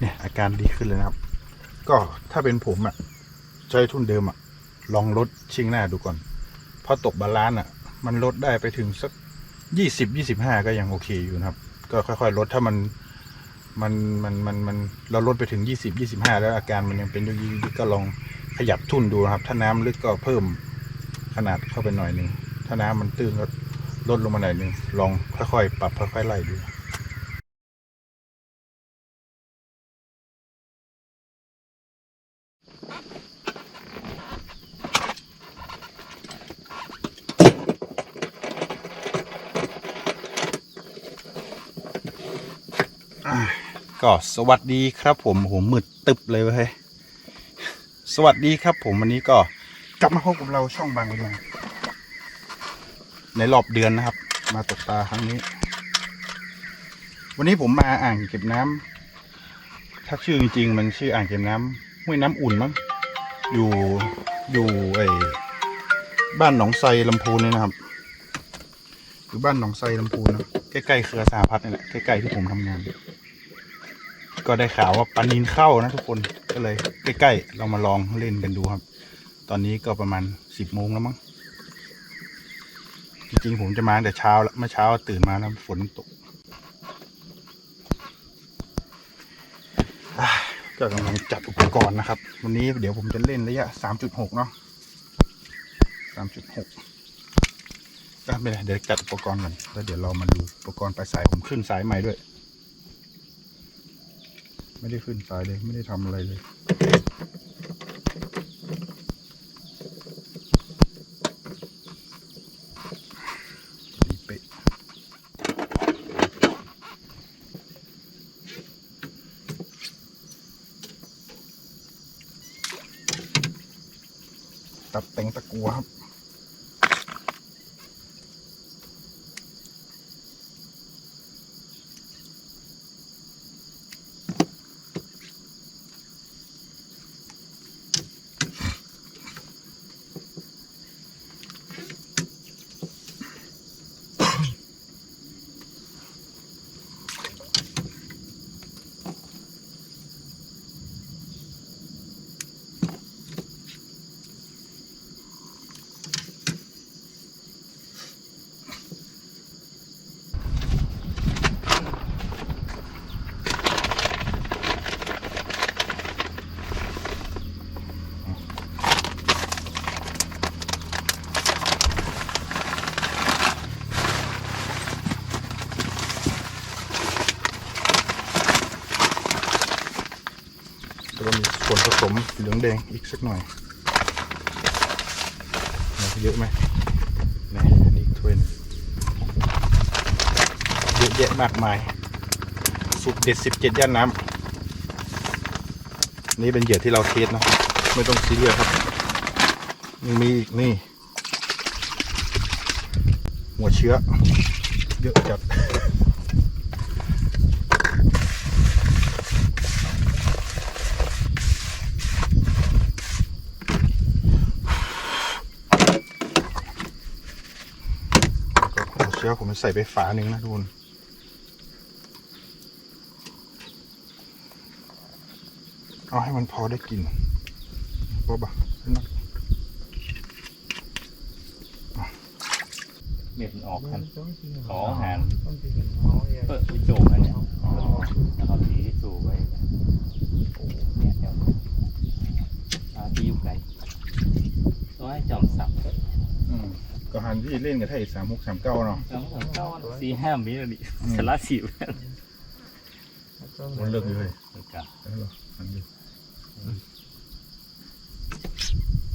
เนี่ยอาการดีขึ้นเลยนะครับ ก็ถ้าเป็นผมอะ่ะใช้ทุนเดิมอะ่ะ ลองลดชิงหน้าดูก่อนพราะตกบาลานซ์อะ มันลดได้ไปถึงสักยี่สิบยี่สิบห้าก็ยังโอเคอยู่นะครับ ก็ค่อยๆลดถ้ามันมันมันมันมันเราลดไปถึงยี่สิบยี่สิบห้าแล้วอาการมันยังเป็นยุยๆก็ลองขยับทุ่นดูนะครับ ถ้าน้ำลึกก็เพิ่มขนาดเข้าไปหน่อยหนึ่งถ้าน้ำมันตื้นก็ลดลงมาหน่อยหนึ่งลองค่อยๆปรับค่อยๆไล่ดู ก็สวัสดีครับผมโหมืดตึบเลยเว้ยสวัสดีครับผมวันนี้ก็กลับมาพบกับเราช่องบางเวลาในรอบเดือนนะครับ มาตกปลาครั้งนี้ วันนี้ผมมาอ่างเก็บน้ำถ้าชื่อจริงๆมันชื่ออ่างเก็บน้ำห้วยน้ำอุ่นมั้งอยู่อยู่ไอ้บ้านหนองไทรลำพูนนี่นะครับอยู่บ้านหนองไทรลำพูนนะใกล้ๆเครือสหพัฒน์นี่แหละใกล้ๆที่ผมทำงาน ก็ได้ข่าวว่าปลานินเข้านะทุกคนก็เลยใกล้ๆเรามาลองเล่นกันดูครับ ตอนนี้ก็ประมาณสิบโมงแล้วมั้งจริงๆผมจะมาแต่เช้าแล้วเมื่อเช้าตื่นมาแล้วฝนตกอะก็กำลังจัดอุปกรณ์นะครับ วันนี้เดี๋ยวผมจะเล่นระยะสามจุดหกเนาะสามจุดหกก็ไม่เป็นไรเดี๋ยวจัดอุปกรณ์ก่อนแล้วเดี๋ยวเรามาดูอุปกรณ์ปลายสายผมขึ้นสายใหม่ด้วย ไม่ได้ขึ้นสายเลย ไม่ได้ทำอะไรเลยดีเป๊ะตัดแต่งตะกัวครับ งแดงอีกสักหน่อยเยอะไหมนี่นนี้อีกถ้วยหนึงเยอะแยะมากมายสุดเด็ดสิบเจ็ดย่านน้ำนี่เป็นเหยื่อที่เราเทสเนาะไม่ต้องซีเรียสครับยังมีอีกนี่ หัวเชื้อ เยอะจัด ก็หัวเชื้อผมใส่ไปฝาหนึ่งนะทุกคนเอาให้มันพอได้กลินพอปะนักเม็ดมันออกกันขออาหารเปิเปิดดวิโจกอันเนี้ยแล้วเขาสีที่สูบไว้โอ้เนี่ยเดี๋ยวอาที่อยู่ไกลตัวให้จอมสับ อืมก็ หันที่เล่นกับไทยสามหกสามเก้าเนาะจอมสับเก้าสี่ห้ามิลลิสละสิบมันเลิกเลยกับเออหันดิ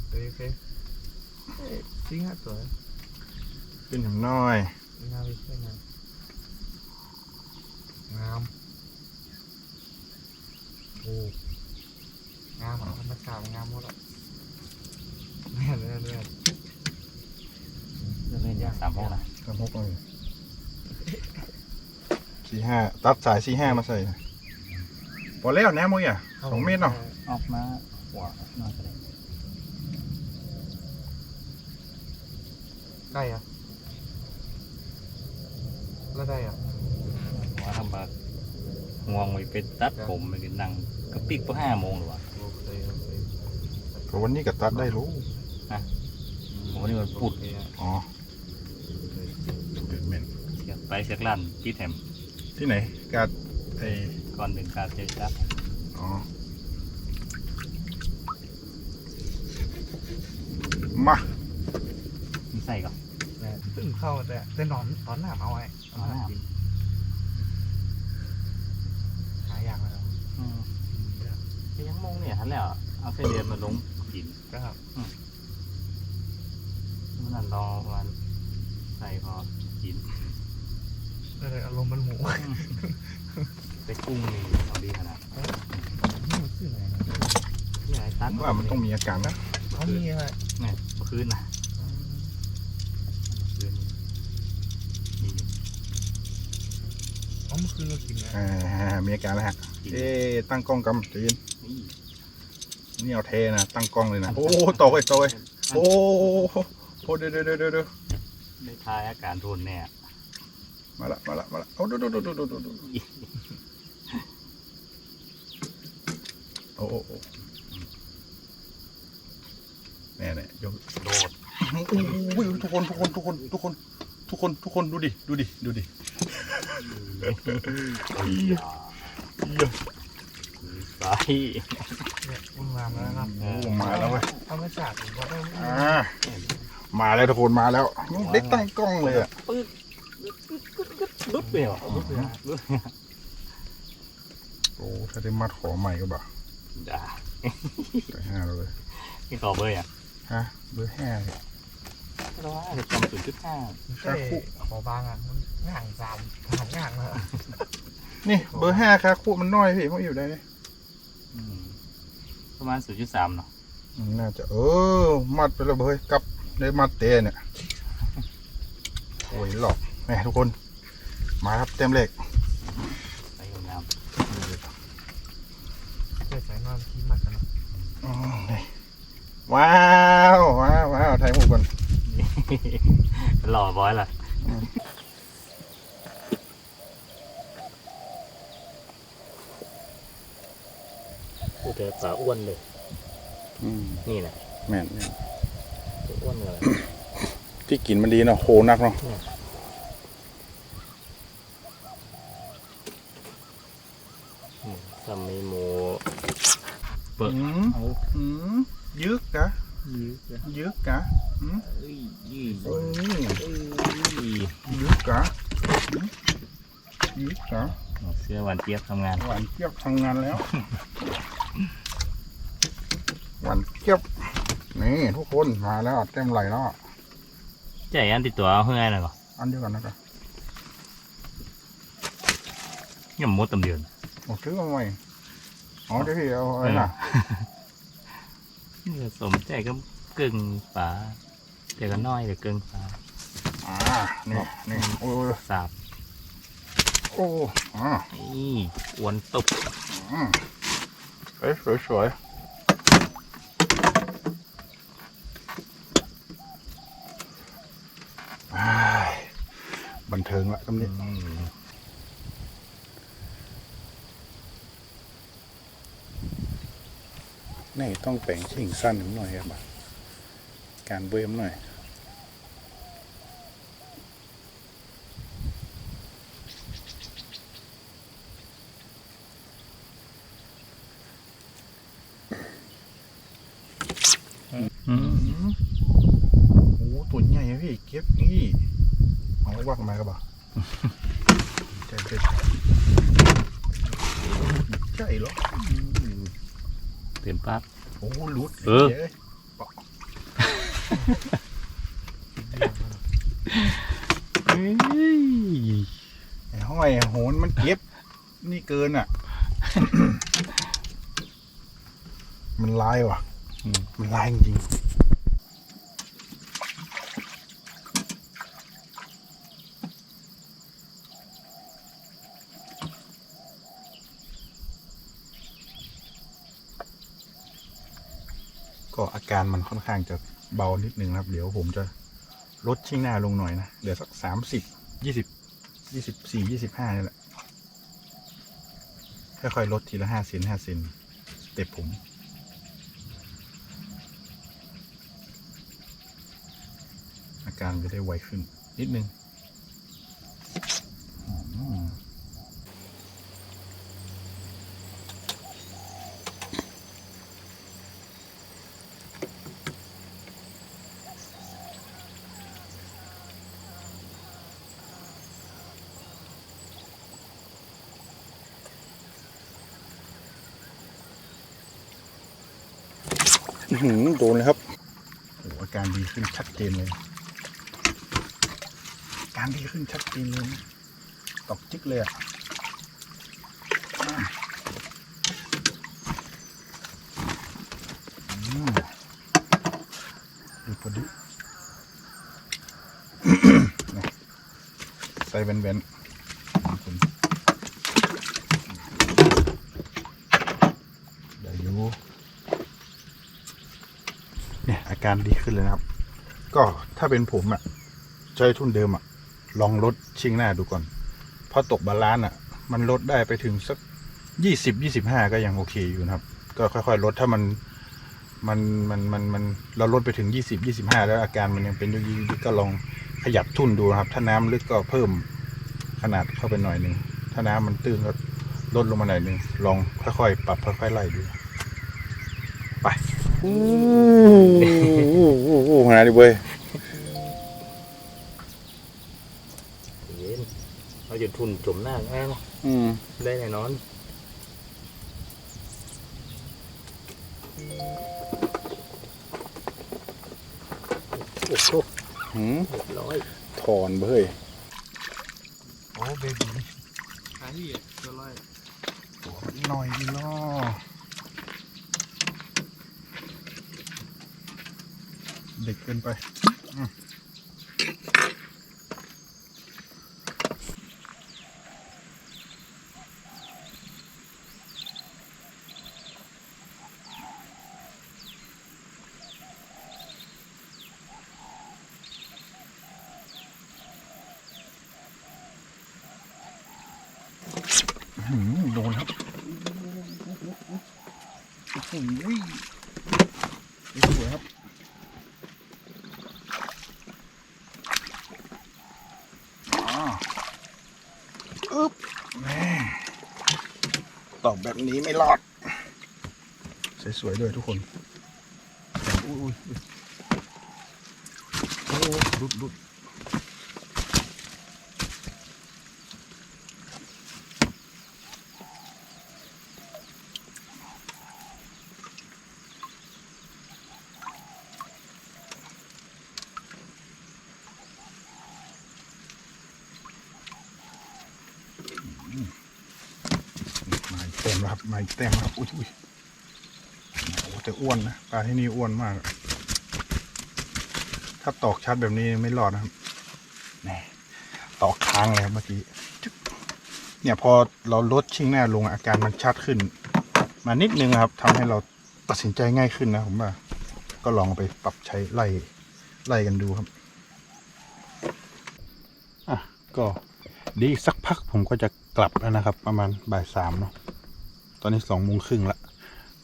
โอเคจริงฮะตัวขึ้นหน่อยน้อยงามไปใช่ไหมงามโอ้งามอะธรรมชาติงามหมดอะแม่เลื่อนเลื่อนเล่นอย่าง สามพวกนะสามหกเลยสี่ห้าตัดสายสี่ห้ามาใส่พอแล้วแน่มวยอะสองเมตรเนาะออกมาหัวหน่อยก็ได้ได้อะแล้วได้อะหัวทำบาอง่วงไปเป็นตัดผมไปกินนั่งก็ปิกพอห้าโมงหรือวะโอเคโอเคเพราะวันนี้ก็ตัดได้รู้วันนี้มันปุดโอเคอะ อ๋อเดือดเหม็น เสียบ ไปเสียกลั่นที่แถมที่ไหนกาดไอก่อนหนึ่งการเจอจับอ๋อมามีใส่ก่อนแต่ตึ้งเข้าแต่แต่นอนตอนหน้าเอาไว้ตอนหน้ากินหายากแล้วอืมไปยังโมงเนี่ยทันแล้วเอาไส้เดือนมาลงกินก็ครับมันนั่นรอประมาณใส่พอกินก็ เลยอารมณ์มันหมูไปกุ้งนี่เอาดีขนาดนี่มันชื่ออะไรนะที่ไหนตัดว่ามันต้องมีอาการนะเขามีอะไรเนี่ยเมื่อคืนนะเมื่อคืนนี่อยู่อ๋อเมื่อคืนเรากินนะอ่ามีอาการแล้วฮะกินเอ๊ะตั้งกล้องกำใจเย็นนี่นี่เอาเทนะตั้งกล้องเลยนะโอ้โตยโตยโอ้โหเดี๋ยวเดี๋ยวเดี๋ยวเดี๋ยวได้ทายอาการทุนแน่ มาละมาละมาละเอาดูดูดูดูดูดูดูโอ้โอ้โอ้แน่แน่ยกโดดโอ้ยทุกคนทุกคนทุกคนทุกคน ทุกคนทุกคนดูดิดูดิดูดิย่าเยใส่เนี่ยมาแล้วครับโอ้มาแล้วเว้ยธรรมชาติผมว่าได้มาแล้วทุกคนมาแล้วยังไม่ได้ตั้งกล้องเลยอะปึ๊ ดลุดไปเหรอลุดไปเหรอลุดโอ้ถ้าได้มัดขอใหม่ก็บ่าด่าแต่ห้าแล้วเลยนี่ขอเบอร์อะฮะเบอร์ห้าเนี่ยเราว่าจะจำศูนย์จุดห้าใช่ขอบางอะมันง่างสามหางง่างเลยนี่เบอร์ห้าคาคู่มันน้อยพี่มันอยู่ได้ไหมประมาณศูนย์จุดสามเนาะอืมน่าจะเออมัดไปแล้วเบอร์กลับได้มัดเตะเนี่ยโอ้ยหลอกแหมทุกคน มาครับเต็มเหล็กใส่งามเกิดสายนอนขี้มัดกันเนอะอืมนี่ว้าวว้าวว้าวถ่ายหมูก่อนๆหล่อบอยล่ะพูดแต่ปลาอ้วนเลยอืมนี่นะแม่นแม่นอ้วนเลยที่กินมันดีเนาะโหนักเนาะ ทำมีหมู อืมเอาอืมยึกกะยืดยึกกะอืมเอ้ยยืดเอ้ยเอ้ยยึกกะอืมยึกกะเสื้อหวานเจี๊ยบทำงานหวานเจี๊ยบทำงานแล้วหวานเจี๊ยบนี่ทุกคนมาแล้วเต็มไหลแล้วอะใจอันติดตัวเอาเพื่อนหน่อยก่อนอันเดียวกันนะครับยังมดตำเดือนโอ้ซื้อมาใหม่ อ๋อเดี๋ยวพี่เอาอะไรน่ะนี่สมใจก็กึ่งฝาแต่ก็น้อยแต่กึ่งฝาอ่านี่นี่โอ้ยสาบโอ้อ่านี่อ้วนตุบอืมเอ้ยสวยสวยอ้ายบันเทิงละตรงนี้ อืม นี่ต้องแต่งชิงสั้นหน่อยครับการเว้มหน่อยอืมโอ้ตัวใหญ่พี่เก็บนี่เอาไว้ว่ากันมาครับบ่าใจเด็ดใจเหรอ เต็มปั๊บ โอ้ลุดเออจ๊เฮ้ยไอ้ห้อยโหนมันเก็บ นี่เกินอะ มันลายว่ะอืมมันลายจริงๆ การมันค่อนข้างจะเบานิดนึงนะครับ เดี๋ยวผมจะลดชิ่งหน้าลงหน่อยนะเดี๋ยวสักสามสิบยี่สิบยี่สิบสี่ยี่สิบห้านี่แหละค่อยๆลดทีละห้าเซนห้าเซนเต็บผมอาการจะได้ไวขึ้นนิดนึง โดนเลยครับโอ้อาการดีขึ้นชัดเจนเลยอาการดีขึ้นชัดเจนเลยนะตอกจิกเลยอะอ่าอืมดูพอดีใส่เว้นๆขอบคุณเดี๋ยวอยู่ เนี่ยอา การดีขึ้นเลยนะครับ ก็ถ้าเป็นผมอะ่ะใช้ทุนเดิมอะ่ะ ลองลดชิงหน้าดูก่อนพอตกบาลานซ์อะ มันลดได้ไปถึงสักยี่สิบยี่สิบห้าก็ยังโอเคอยู่นะครับ ก็ค่อยๆลดถ้ามันมันมันมันมันเราลดไปถึงยี่สิบยี่สิบห้าแล้วอาการมันยังเป็นยุยๆก็ลองขยับทุ่นดูนะครับ ถ้าน้ำลึกก็เพิ่มขนาดเข้าไปหน่อยหนึ่งถ้าน้ำมันตื้นก็ลดลงมาหน่อยหนึ่งลองค่อยๆปรับค่อยๆไล่ดู อ้โหหาดิเว้ยเย็นเราจะทุนจมหน้าแง่เนาะอืมได้แน่นอนโอ้โหหืมเรียบร้อยถอนเบ้ยโอ้เบบีหาที่ตัวร้อยตัวหน่อยดิเนาะ เด็กเกินไปอืมโดนครับโอ้โหสวยครับ อ๋ออึ๊บแม่ตอบ แบบนี้ไม่รอด สวยๆด้วยทุกคน อุ้ยอุ้ยอุ้ยโอ้รุดรุดมาอีกเต็ มาอีกเต็มแล้วครับอุ้ยอุ้ยโอ้แต่อ้วนนะปลาที่นี่อ้วนมาก ถ้าตอกชัดแบบนี้ไม่รอดนะครับแนี่ตอกค้างเลยครับเมื่อกี้เนี่ยพอเราลดชิงหน้าลงอาการมันชัดขึ้น มานิดนึงครับทำให้เราตัดสินใจง่ายขึ้นนะผมว่าก็ลองไปปรับใช้ไล่ไล่กันดูครับอะก็ดีอีกสักพักผมก็จะกลับแล้วนะครับ ประมาณบ่ายสามเนาะ อนนี้สองโมงครึ่งละ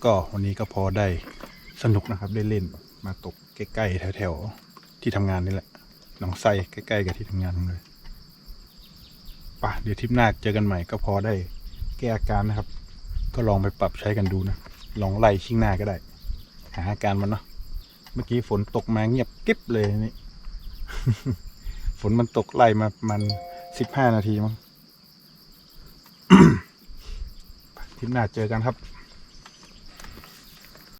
ก็วันนี้ก็พอได้สนุกนะครับได้เล่นมาตกใกล้ๆแถวๆที่ทำงานนี่แหละหนองไซใกล้ๆกับที่ทำงานเลยป่ะเดี๋ยวทริปหน้าเจอกันใหม่ก็พอได้แก้อาการนะครับ ก็ลองไปปรับใช้กันดูนะลองไล่ชิ่งหน้าก็ได้ หาอาการมันเนาะเมื่อกี้ฝนตกมาเงียบกิ๊บเลยนี่ฝนมันตกไล่มาประมันสิบห้านาทีมั้ง ทริปหน้าเจอกันครับ